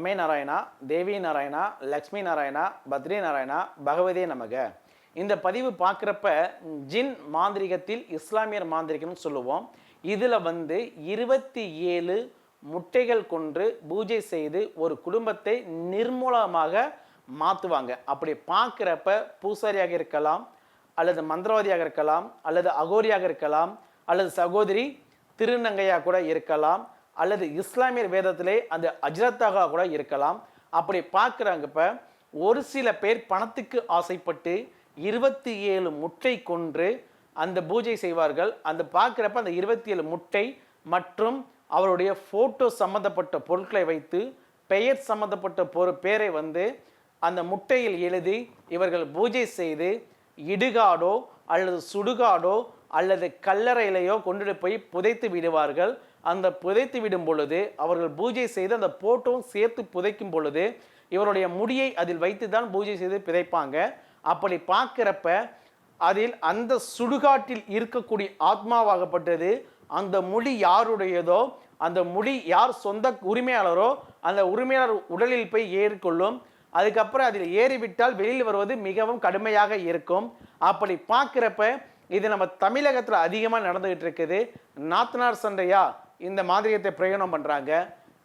அம்மே நாராயணா தேவி நாராயணா லக்ஷ்மி நாராயணா பத்ரி நாராயணா பகவதே நமக. இந்த பதிவு பார்க்குறப்ப ஜின் மாந்திரிகத்தில் இஸ்லாமியர் மாந்திரிகம்னு சொல்லுவோம். இதில் வந்து இருபத்தி ஏழு முட்டைகள் கொன்று பூஜை செய்து ஒரு குடும்பத்தை நிர்மூலமாக மாற்றுவாங்க அப்படி பார்க்குறப்ப பூசாரியாக இருக்கலாம் அல்லது மந்திரவாதியாக இருக்கலாம் அல்லது அகோரியாக இருக்கலாம் அல்லது சகோதரி திருநங்கையாக கூட இருக்கலாம். அல்லது இஸ்லாமியர் வேதத்திலே அந்த அஜ்ரத்தாக கூட இருக்கலாம். அப்படி பார்க்குறாங்கப்ப ஒரு சில பேர் பணத்துக்கு ஆசைப்பட்டு இருபத்தி ஏழு முட்டை கொன்று அந்த பூஜை செய்வார்கள். அந்த பார்க்குறப்ப அந்த இருபத்தி ஏழு முட்டை மற்றும் அவருடைய ஃபோட்டோ சம்மந்தப்பட்ட பொருட்களை வைத்து பெயர் சம்மந்தப்பட்ட பொரு பேரை வந்து அந்த முட்டையில் எழுதி இவர்கள் பூஜை செய்து இடுகாடோ அல்லது சுடுகாடோ அல்லது கல்லறையிலையோ கொண்டுட்டு போய் புதைத்து விடுவார்கள். அந்த புதைத்து விடும் பொழுது அவர்கள் பூஜை செய்து அந்த போட்டோவும் சேர்த்து புதைக்கும் பொழுது இவருடைய முடியை அதில் வைத்து தான் பூஜை செய்து பிதைப்பாங்க. அப்படி பார்க்குறப்ப அதில் அந்த சுடுகாட்டில் இருக்கக்கூடிய ஆத்மாவாகப்பட்டது. அந்த மொழி யாருடையதோ அந்த மொழி யார் சொந்த உரிமையாளரோ அந்த உரிமையாளர் உடலில் போய் ஏறிக்கொள்ளும். அதுக்கப்புறம் அதில் ஏறிவிட்டால் வெளியில் வருவது மிகவும் கடுமையாக இருக்கும். அப்படி பார்க்குறப்ப இது நம்ம தமிழகத்தில் அதிகமாக நடந்துகிட்டு இருக்குது. நாத்தனார் சண்டையா? இந்த மாந்திரிகத்தை பிரயோகம் பண்ணுறாங்க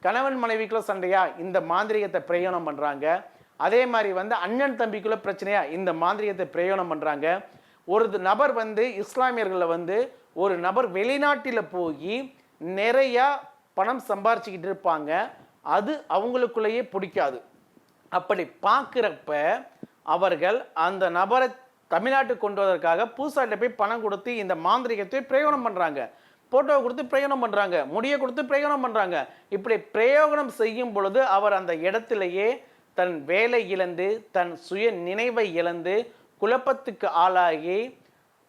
கணவன் மனைவிக்குள்ள சண்டையா? இந்த மாந்திரிகத்தை பிரயோகம் பண்ணுறாங்க அதே மாதிரி வந்து அண்ணன் தம்பிக்குள்ள பிரச்சனையா? இந்த மாந்திரிகத்தை பிரயோகம் பண்ணுறாங்க ஒரு நபர் வந்து இஸ்லாமியர்களை வந்து ஒரு நபர் வெளிநாட்டில் போய் நிறையா பணம் சம்பாரிச்சுக்கிட்டு இருப்பாங்க. அது அவங்களுக்குள்ளேயே பிடிக்காது. அப்படி பார்க்குறப்ப அவர்கள் அந்த நபரை தமிழ்நாட்டுக்கு கொண்டு வருவதற்காக பூசாட்ட போய் பணம் கொடுத்து இந்த மாந்திரிகத்தை பிரயோகம் பண்ணுறாங்க போட்டோவை கொடுத்து பிரயோகம் பண்ணுறாங்க முடியை கொடுத்து பிரயோகம் பண்ணுறாங்க இப்படி பிரயோகனம் செய்யும் பொழுது அவர் அந்த இடத்திலேயே தன் வேலை இழந்து தன் சுய நினைவை இழந்து குழப்பத்துக்கு ஆளாகி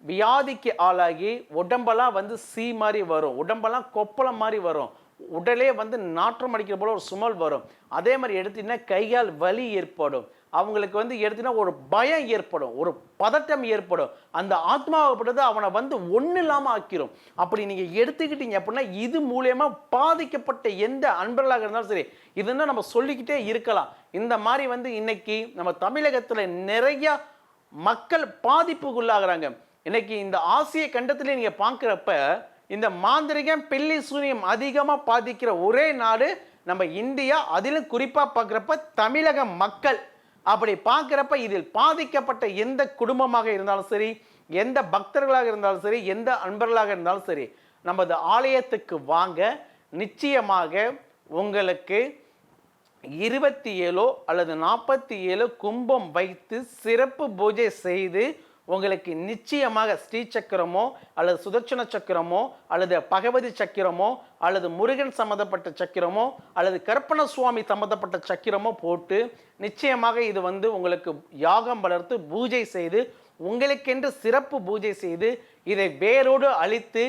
வியாதிக்கு ஆளாகி உடம்பெல்லாம் வந்து சீ மாதிரி வரும். உடம்பெல்லாம் கொப்பளம் மாதிரி வரும். உடலே வந்து நாற்றம் அடிக்கிற போல ஒரு சுமல் வரும். அதே மாதிரி எடுத்தீங்கன்னா கையால் வலி ஏற்படும். அவங்களுக்கு வந்து எடுத்தீங்கன்னா ஒரு பயம் ஏற்படும். ஒரு பதட்டம் ஏற்படும். அந்த ஆத்மாவப்பட்டது அவனை வந்து ஒன்றும் இல்லாமல் ஆக்கிரும். அப்படி நீங்கள் எடுத்துக்கிட்டீங்க அப்படின்னா இது மூலயமா பாதிக்கப்பட்ட எந்த அன்பர்களாக இருந்தாலும் சரி இதுன்னா நம்ம சொல்லிக்கிட்டே இருக்கலாம். இந்த மாதிரி வந்து இன்னைக்கு நம்ம தமிழகத்தில் நிறைய மக்கள் பாதிப்புக்குள்ளாகிறாங்க. இன்னைக்கு இந்த ஆசிய கண்டத்திலே நீங்கள் பார்க்குறப்ப இந்த மாந்திரிகம் பில்லி சூனியம் அதிகமாக பாதிக்கிற ஒரே நாடு நம்ம இந்தியா. அதிலும் குறிப்பாக பார்க்குறப்ப தமிழக மக்கள் அப்படி பார்க்குறப்ப இதில் பாதிக்கப்பட்ட எந்த குடும்பமாக இருந்தாலும் சரி எந்த பக்தர்களாக இருந்தாலும் சரி எந்த அன்பர்களாக இருந்தாலும் சரி நமது ஆலயத்துக்கு வாங்க. நிச்சயமாக உங்களுக்கு இருபத்தி ஏழோ அல்லது நாற்பத்தி ஏழோ கும்பம் வைத்து சிறப்பு பூஜை செய்து உங்களுக்கு நிச்சயமாக ஸ்ரீ சக்கரமோ அல்லது சுதர்ச்சன சக்கரமோ அல்லது பகவதி சக்கரமோ அல்லது முருகன் சம்மந்தப்பட்ட சக்கரமோ அல்லது கற்பன சுவாமி சம்மந்தப்பட்ட சக்கரமோ போட்டு நிச்சயமாக இது வந்து உங்களுக்கு யாகம் வளர்த்து பூஜை செய்து உங்களுக்கென்று சிறப்பு பூஜை செய்து இதை வேரோடு அழித்து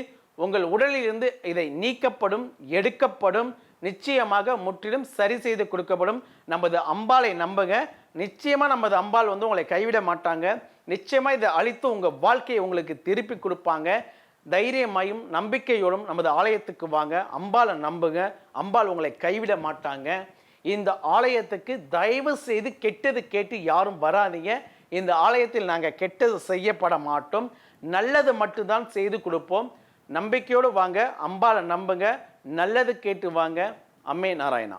உங்கள் உடலிலிருந்து இதை நீக்கப்படும் எடுக்கப்படும் நிச்சயமாக முற்றிலும் சரி செய்து கொடுக்கப்படும். நமது அம்பாளை நம்புங்க. நிச்சயமாக நமது அம்பாள் வந்து உங்களை கைவிட மாட்டாங்க. நிச்சயமாக இதை அழித்து உங்கள் வாழ்க்கையை உங்களுக்கு திருப்பி கொடுப்பாங்க. தைரியமாயும் நம்பிக்கையோடும் நமது ஆலயத்துக்கு வாங்க. அம்பாளை நம்புங்க. அம்பாள் உங்களை கைவிட மாட்டாங்க. இந்த ஆலயத்துக்கு தயவு செய்து கெட்டது கேட்டு யாரும் வராதீங்க. இந்த ஆலயத்தில் நாங்கள் கெட்டது செய்யப்பட மாட்டோம். நல்லது மட்டும்தான் செய்து கொடுப்போம். நம்பிக்கையோடு வாங்க. அம்பாளை நம்புங்க. நல்லது கேட்டு வாங்க. அம்மே நாராயணா.